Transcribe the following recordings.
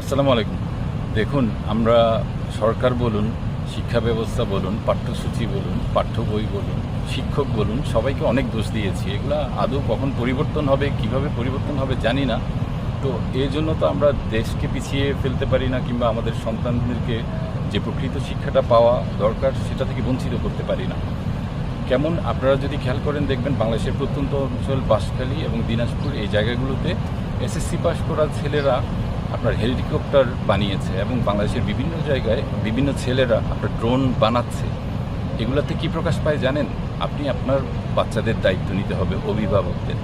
আসসালামু আলাইকুম। দেখুন, আমরা সরকার বলুন, শিক্ষা ব্যবস্থা বলুন, পাঠ্যসূচি বলুন, পাঠ্য বই বলুন, শিক্ষক বলুন, সবাইকে অনেক দোষ দিয়েছি। এগুলা আদৌ কখন পরিবর্তন হবে, কীভাবে পরিবর্তন হবে জানি না। তো এই জন্য তো আমরা দেশকে পিছিয়ে ফেলতে পারি না, কিংবা আমাদের সন্তানদেরকে যে প্রকৃত শিক্ষাটা পাওয়া দরকার, সেটা থেকে বঞ্চিত করতে পারি না। কেমন আপনারা যদি খেয়াল করেন, দেখবেন বাংলাদেশের প্রত্যন্ত অঞ্চল, বাঁশখালী এবং দিনাজপুর এই জায়গাগুলোতে এসএসসি পাস করা ছেলেরা আপনার হেলিকপ্টার বানিয়েছে এবং বাংলাদেশের বিভিন্ন জায়গায় বিভিন্ন ছেলেরা আপনার ড্রোন বানাচ্ছে, এগুলাতে কি প্রকাশ পায় জানেন? আপনি আপনার বাচ্চাদের দায়িত্ব নিতে হবে, অভিভাবকদের।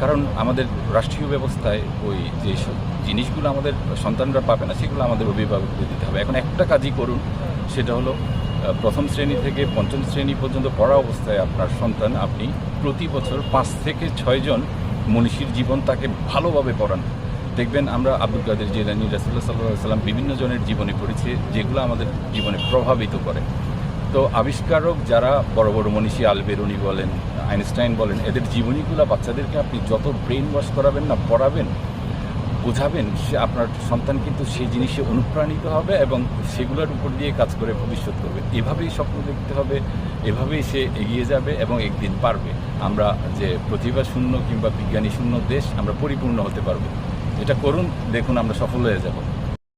কারণ আমাদের রাষ্ট্রীয় ব্যবস্থায় ওই যেসব জিনিসগুলো আমাদের সন্তানরা পাবে না, সেগুলো আমাদের অভিভাবকদের দিতে হবে। এখন একটা কাজই করুন, সেটা হলো প্রথম শ্রেণি থেকে পঞ্চম শ্রেণি পর্যন্ত পড়া অবস্থায় আপনার সন্তান আপনি প্রতি বছর পাঁচ থেকে ছয়জন মনীষীর জীবন তাকে ভালোভাবে পড়ান। দেখবেন আমরা আব্দুল কাদের জিলানি রাসুল্লাহ সাল্লাহ সাল্লাম বিভিন্ন জনের জীবনে পড়েছি, যেগুলো আমাদের জীবনে প্রভাবিত করে। তো আবিষ্কারক যারা বড় বড় মনীষী আলবেরুনি বলেন, আইনস্টাইন বলেন, এদের জীবনীগুলো বাচ্চাদেরকে আপনি যত ব্রেন ওয়াশ করাবেন না, পড়াবেন, বোঝাবেন, সে আপনার সন্তান কিন্তু সেই জিনিসে অনুপ্রাণিত হবে এবং সেগুলোর উপর দিয়ে কাজ করে ভবিষ্যৎ করবে। এভাবেই স্বপ্ন দেখতে হবে, এভাবেই সে এগিয়ে যাবে এবং একদিন পারবে। আমরা যে প্রতিভা শূন্য কিংবা বিজ্ঞানী শূন্য দেশ, আমরা পরিপূর্ণ হতে পারব। এটা করুন দেখুন আমরা সফল হয়ে যাব।